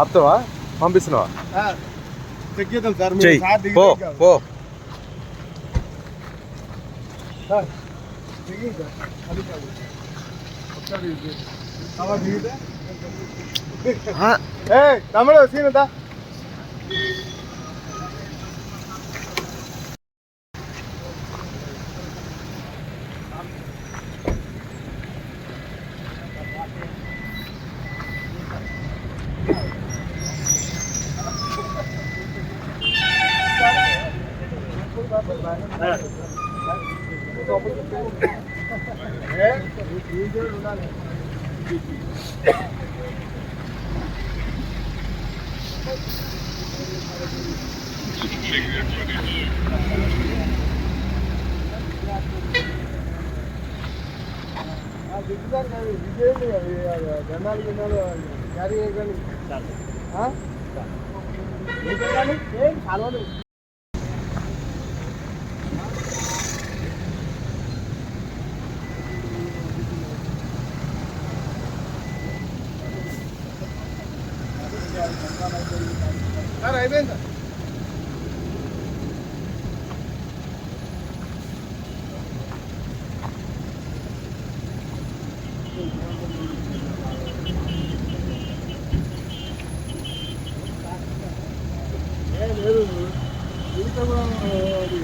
ఆపుతావా? పంపిస్తున్నావా? చెక్ చేద్దాం సార్ చెయ్యి. పో పో. తమ్ముడు సీనుదా ఉండాలి జనాలు గిన్నాలు క్యారీ చేయగలి చాలా సార్ అయిపోయింది ఏ లేదు. ఇంకా అది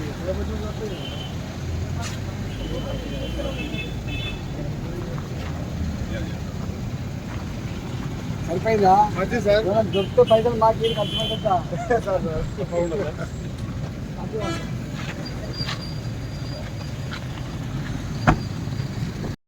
సార్. దొరికితే పైసలు మాకు సార్ సార్.